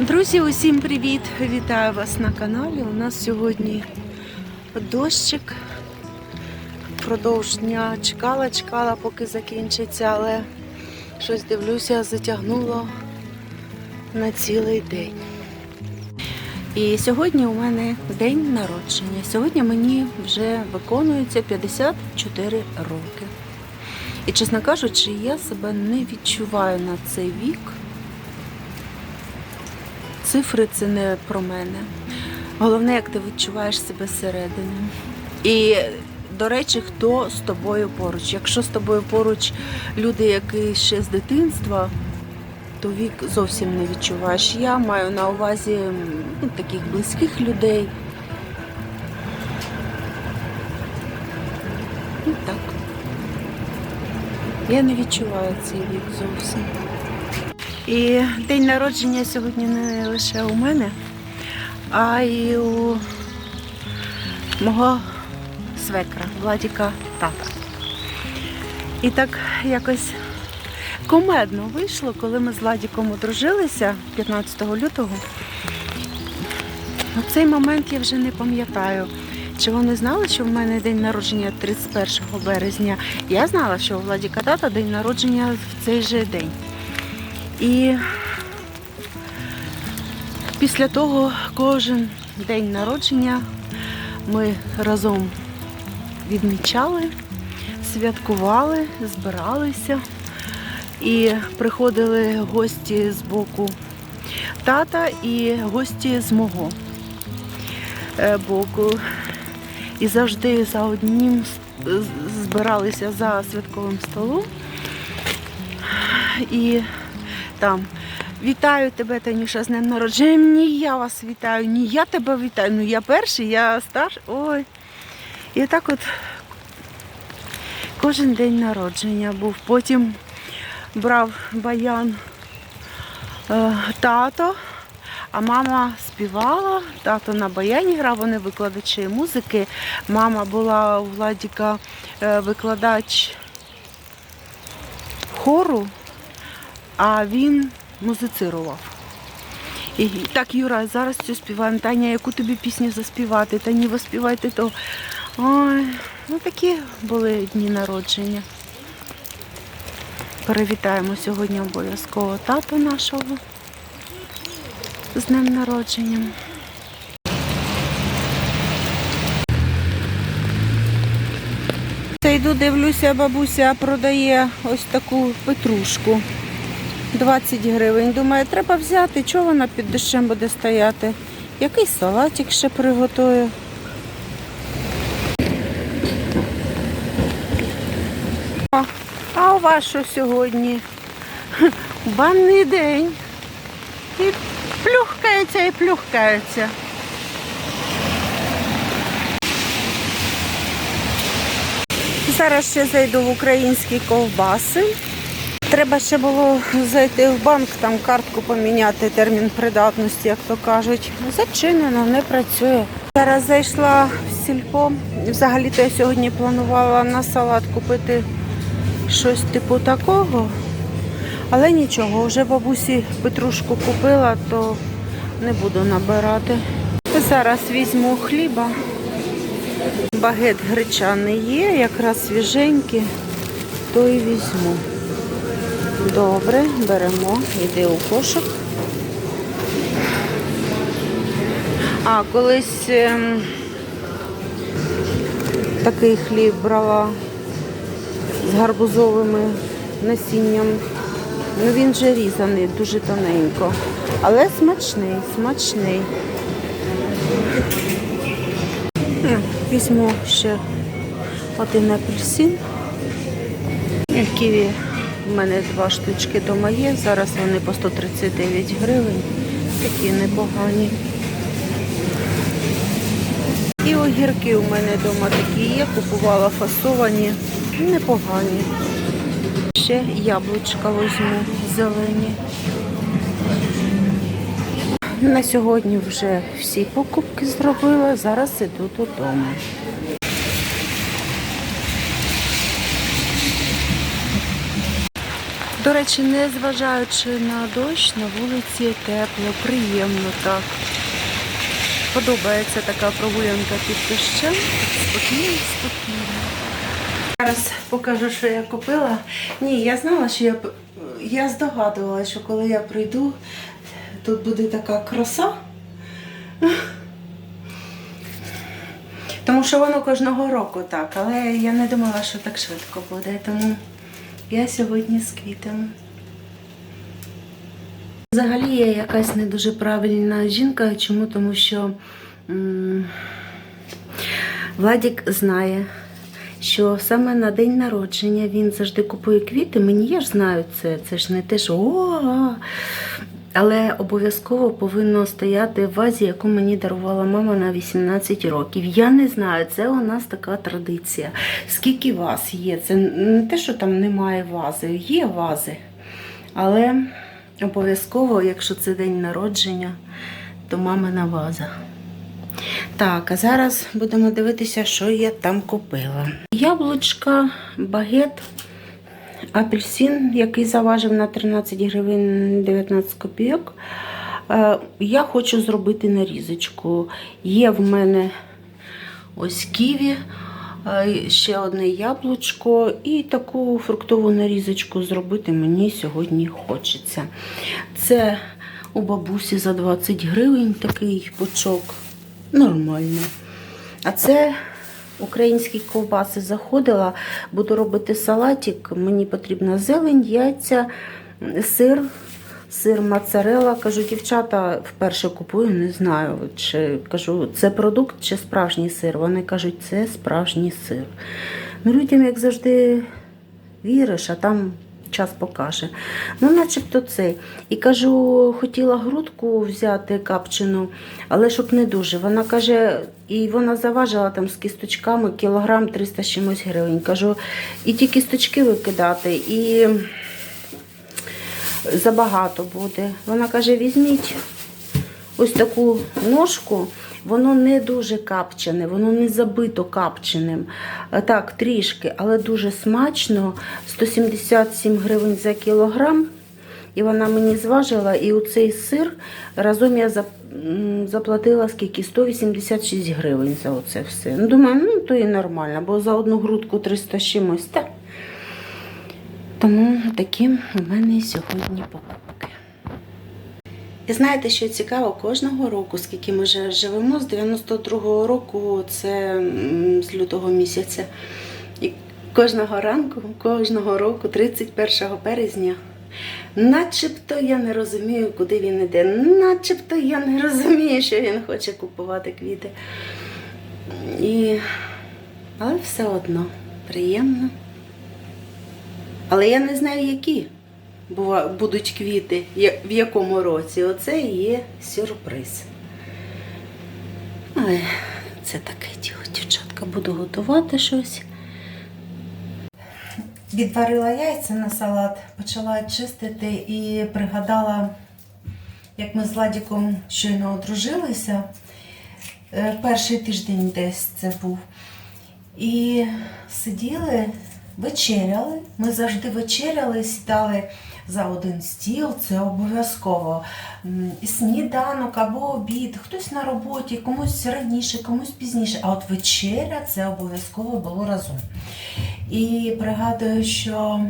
Друзі, усім привіт! Вітаю вас на каналі. У нас сьогодні дощик. Продовж дня чекала, чекала, поки закінчиться, але щось дивлюся, затягнуло на цілий день. І сьогодні у мене день народження. Сьогодні мені вже виконується 54 роки. І, чесно кажучи, я себе не відчуваю на цей вік. Цифри це не про мене. Головне, як ти відчуваєш себе зсередини. І, до речі, хто з тобою поруч. Якщо з тобою поруч люди, які ще з дитинства, то вік зовсім не відчуваєш. Я маю на увазі ну, таких близьких людей. Ну, так. Я не відчуваю цей вік зовсім. І день народження сьогодні не лише у мене, а й у мого свекра, Владіка тата. І так якось комедно вийшло, коли ми з Владіком одружилися 15 лютого. На цей момент я вже не пам'ятаю. Чи вони знали, що в мене день народження 31 березня? Я знала, що у Владіка тата день народження в цей же день. І після того кожен день народження ми разом відмічали, святкували, збиралися і приходили гості з боку тата і гості з мого е, боку. І завжди за одним збиралися за святковим столом. І там вітаю тебе, Танюша, з днем народження. Ні, я вас вітаю, ні, я тебе вітаю. Ну я перший, я старший. Ой. І так от кожен день народження був. Потім брав баян е, тато, а мама співала, тато на баяні грав, вони викладачі музики. Мама була у Владіка е, викладач хору а він музицирував. І так, Юра, зараз цю співаємо. Таня, яку тобі пісню заспівати? Та ні, ви співайте то. Ой, ну такі були дні народження. Перевітаємо сьогодні обов'язково тату нашого з днем народження. Та йду, дивлюся, бабуся продає ось таку петрушку. 20 гривень. Думаю, треба взяти, чого вона під дощем буде стояти. Який салатик ще приготую. А, а у вас що сьогодні? Банний день. І плюхкається, і плюхкається. Зараз ще зайду в українські ковбаси. Треба ще було зайти в банк, там картку поміняти, термін придатності, як то кажуть. Зачинено, не працює. Зараз зайшла в сільпо. Взагалі-то я сьогодні планувала на салат купити щось типу такого. Але нічого, вже бабусі петрушку купила, то не буду набирати. Зараз візьму хліба. Багет гречаний є, якраз свіженький, то і візьму. Добре, беремо, йди у кошик. А, колись ем, такий хліб брала з гарбузовими насінням. Ну він же різаний, дуже тоненько. Але смачний, смачний. М, Візьму ще один апельсин. Ківі у мене два штучки вдома є. Зараз вони по 139 гривень. Такі непогані. І огірки у мене вдома такі є. Купувала фасовані. Непогані. Ще яблучка візьму зелені. На сьогодні вже всі покупки зробила. Зараз іду додому. До речі, не зважаючи на дощ, на вулиці тепло, приємно так. Подобається така прогулянка під дощем. Спокійно, спокійно. Зараз покажу, що я купила. Ні, я знала, що я я здогадувалася, що коли я прийду, тут буде така краса. Тому що воно кожного року так, але я не думала, що так швидко буде. Тому я сьогодні з квітами. Взагалі я якась не дуже правильна жінка. Чому? Тому що м, Владік знає, що саме на день народження він завжди купує квіти. Мені я ж знаю це. Це ж не те, що о. Але обов'язково повинно стояти в вазі, яку мені дарувала мама на 18 років. Я не знаю, це у нас така традиція. Скільки ваз є? Це не те, що там немає вази, є вази. Але обов'язково, якщо це день народження, то мамина ваза. Так, а зараз будемо дивитися, що я там купила. Яблучка, багет, апельсин, який заважив на 13 гривень 19 копійок. Е, Я хочу зробити нарізочку. Є в мене ось ківі, е, ще одне яблучко і таку фруктову нарізочку зробити мені сьогодні хочеться. Це у бабусі за 20 гривень такий пучок. Нормально. А це українські ковбаси заходила. Буду робити салатик. Мені потрібна зелень, яйця, сир, сир моцарелла. Кажу, дівчата вперше купую, не знаю, чи кажу, це продукт чи справжній сир. Вони кажуть, це справжній сир. Ну, людям, як завжди, віриш, а там час покаже. Ну, начебто цей. І кажу, хотіла грудку взяти капчину, але щоб не дуже. Вона каже, і вона заважила там з кісточками кілограм 300 чимось гривень. Кажу, і ті кісточки викидати, і забагато буде. Вона каже, візьміть ось таку ножку, воно не дуже капчене, воно не забито капченим. Так, трішки, але дуже смачно. 177 гривень за кілограм. І вона мені зважила, і у цей сир разом я зап- м, заплатила скільки? 186 гривень за оце все. Ну, думаю, ну то і нормально, бо за одну грудку 300 чимось. Так. Тому такі у мене сьогодні покупки. І знаєте, що цікаво, кожного року, скільки ми вже живемо, з 92-го року, це з лютого місяця. І кожного ранку, кожного року, 31 березня, начебто я не розумію, куди він іде. Начебто я не розумію, що він хоче купувати квіти. І... Але все одно приємно. Але я не знаю, які будуть квіти, в якому році. Оце і є сюрприз. Ой, це таке діло, дівчатка, буду готувати щось. Відварила яйця на салат, почала чистити і пригадала, як ми з Владіком щойно одружилися. Е, Перший тиждень десь це був. І сиділи, вечеряли. Ми завжди вечеряли, сідали за один стіл, це обов'язково. Сніданок або обід, хтось на роботі, комусь раніше, комусь пізніше. А от вечеря це обов'язково було разом. І пригадую, що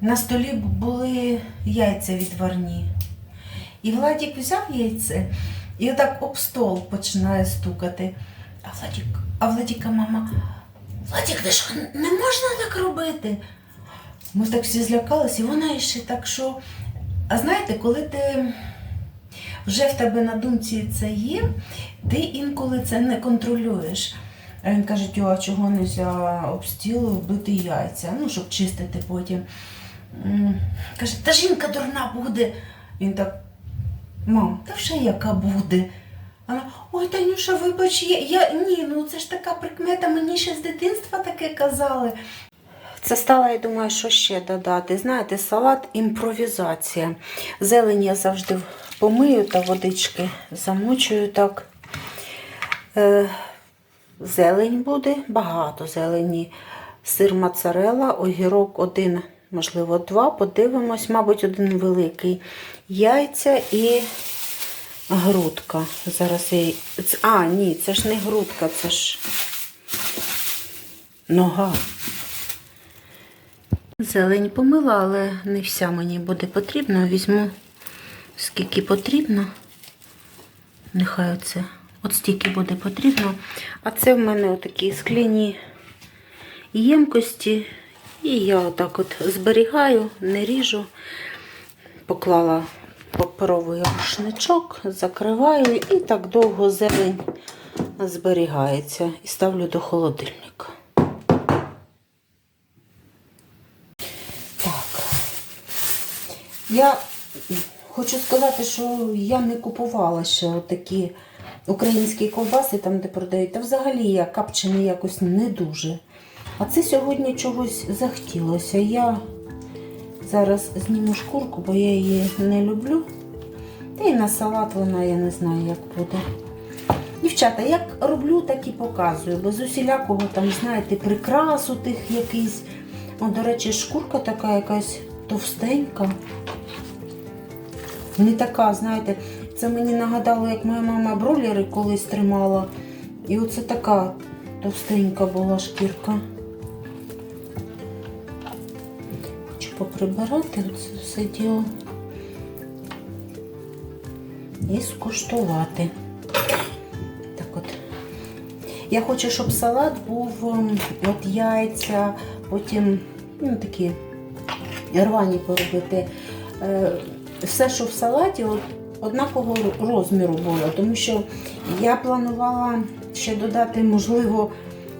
на столі були яйця відварні. І Владік взяв яйце і отак об стол починає стукати. А Владік, а Владіка мама, Владік, ти що, не можна так робити? Ми так всі злякалися, і вона ще так, що. А знаєте, коли ти вже в тебе на думці це є, ти інколи це не контролюєш. Він каже, а чого не можна об стіл бити яйця, ну, щоб чистити потім. Каже, та жінка дурна буде. Він так, мам, та вже яка буде. Вона, ой, Танюша, вибач, я, я ні, ну це ж така прикмета, мені ще з дитинства таке казали. Це стала, я думаю, що ще додати. Знаєте, салат імпровізація. Зелень я завжди помию та водички замочую так. Зелень буде, багато зелені. сир моцарелла, огірок один, можливо, два. Подивимось, мабуть, один великий. Яйця і грудка. Зараз я... А, ні, це ж не грудка, це ж нога. Зелень помила, але не вся мені буде потрібна. Візьму скільки потрібно. Нехай оце. От стільки буде потрібно. А це в мене отакі скляні ємкості. І я отак от зберігаю, не ріжу. Поклала паперовий рушничок, закриваю і так довго зелень зберігається. І ставлю до холодильника. Так. Я хочу сказати, що я не купувала ще такі українські ковбаси, там, де продають. Та взагалі я капчений якось не дуже. А це сьогодні чогось захотілося. Я зараз зніму шкурку, бо я її не люблю. Та й на салат вона, я не знаю, як буде. Дівчата, як роблю, так і показую. Без усілякого там, знаєте, прикрасу тих якийсь. О, до речі, шкурка така якась товстенька. Не така, знаєте, це мені нагадало, як моя мама бройлери колись тримала. І оце така товстенька була шкірка. Хочу поприбирати це все діло. І скуштувати. Так от. Я хочу, щоб салат був ем, от яйця, потім ну, такі рвані поробити. Е, Все, що в салаті, от, однакового розміру було. Тому що я планувала ще додати, можливо,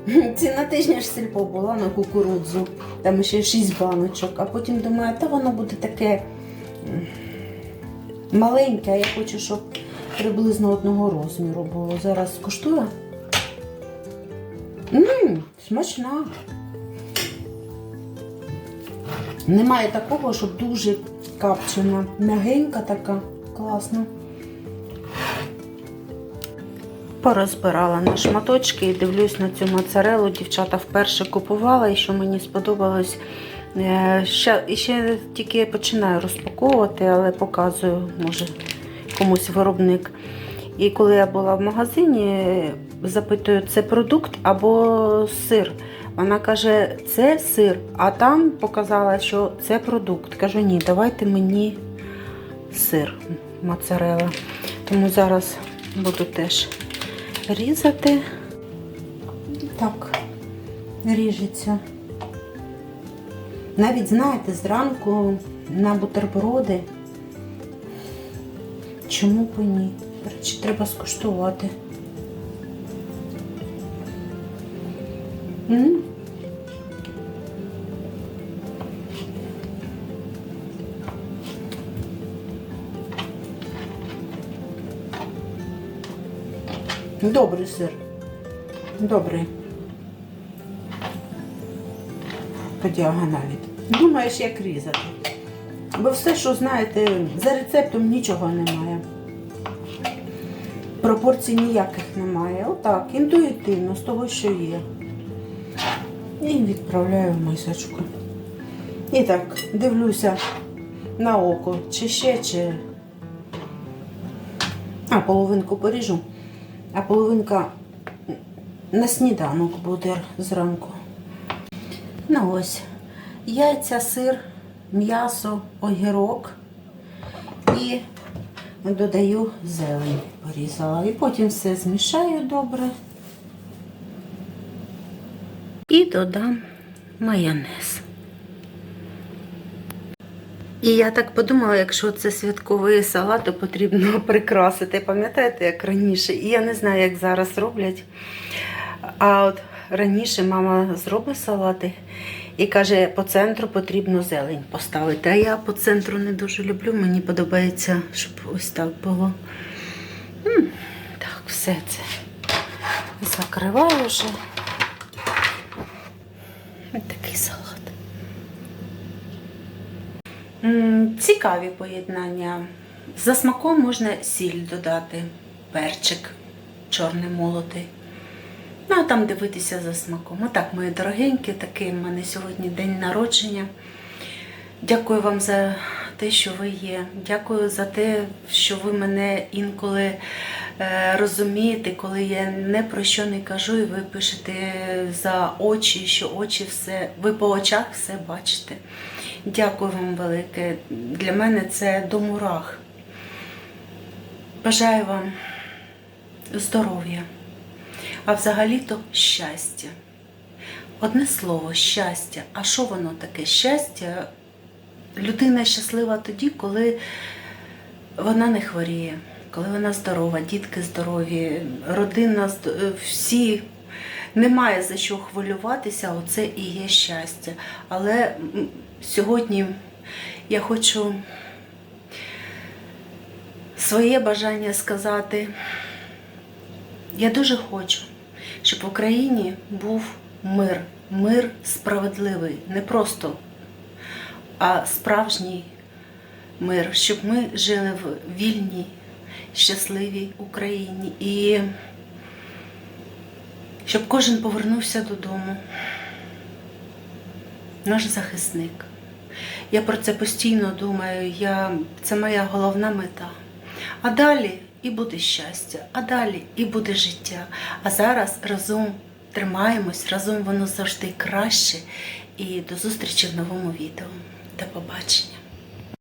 ціна тижня ж сільпо була на кукурудзу, там ще 6 баночок, а потім думаю, та воно буде таке маленьке, а я хочу, щоб приблизно одного розміру було. Зараз скуштую. Ммм, смачна. Немає такого, щоб дуже капчена. Мягенька така, класна. Порозбирала на шматочки і дивлюсь на цю моцарелу. Дівчата вперше купувала і що мені сподобалось. Е, Ще, ще тільки починаю розпаковувати, але показую, може, комусь виробник. І коли я була в магазині, запитую, це продукт або сир. Вона каже, це сир, а там показала, що це продукт. Кажу, ні, давайте мені сир моцарела. Тому зараз буду теж різати. Так, ріжеться. Навіть, знаєте, зранку на бутерброди. Чому б ні? До речі, треба скуштувати. М? Добрий сир. Добрий. По діагоналі. Думаєш, як різати. Бо все, що знаєте, за рецептом нічого немає. Пропорцій ніяких немає. Отак, інтуїтивно, з того, що є. І відправляю в мисочку. І так, дивлюся на око, чи ще, чи. А, половинку поріжу, а половинка на сніданок буде зранку. Ну ось, яйця, сир, м'ясо, огірок і додаю зелень порізала. І потім все змішаю добре. І додам майонез. І я так подумала, якщо це святковий салат, то потрібно прикрасити. Пам'ятаєте, як раніше? І я не знаю, як зараз роблять. А от раніше мама зробить салати і каже, по центру потрібно зелень поставити. А я по центру не дуже люблю, мені подобається, щоб ось так було. Так, все це закриваю вже. Ось такий салат. Цікаві поєднання. За смаком можна сіль додати, перчик чорний молотий. Ну, а там дивитися за смаком. Отак, мої дорогенькі, такий в мене сьогодні день народження. Дякую вам за те, що ви є. Дякую за те, що ви мене інколи е, розумієте, коли я не про що не кажу, і ви пишете за очі, що очі все, ви по очах все бачите. Дякую вам велике. Для мене це до мурах. Бажаю вам здоров'я, а взагалі-то щастя. Одне слово щастя. А що воно таке? Щастя людина щаслива тоді, коли вона не хворіє, коли вона здорова, дітки здорові, родина е, всі. Немає за що хвилюватися, оце і є щастя. Але сьогодні я хочу своє бажання сказати. Я дуже хочу, щоб в Україні був мир, мир справедливий, не просто а справжній мир, щоб ми жили в вільній, щасливій Україні і щоб кожен повернувся додому. Наш захисник. Я про це постійно думаю, я, це моя головна мета. А далі і буде щастя, а далі і буде життя. А зараз разом тримаємось, разом воно завжди краще. І до зустрічі в новому відео. До побачення.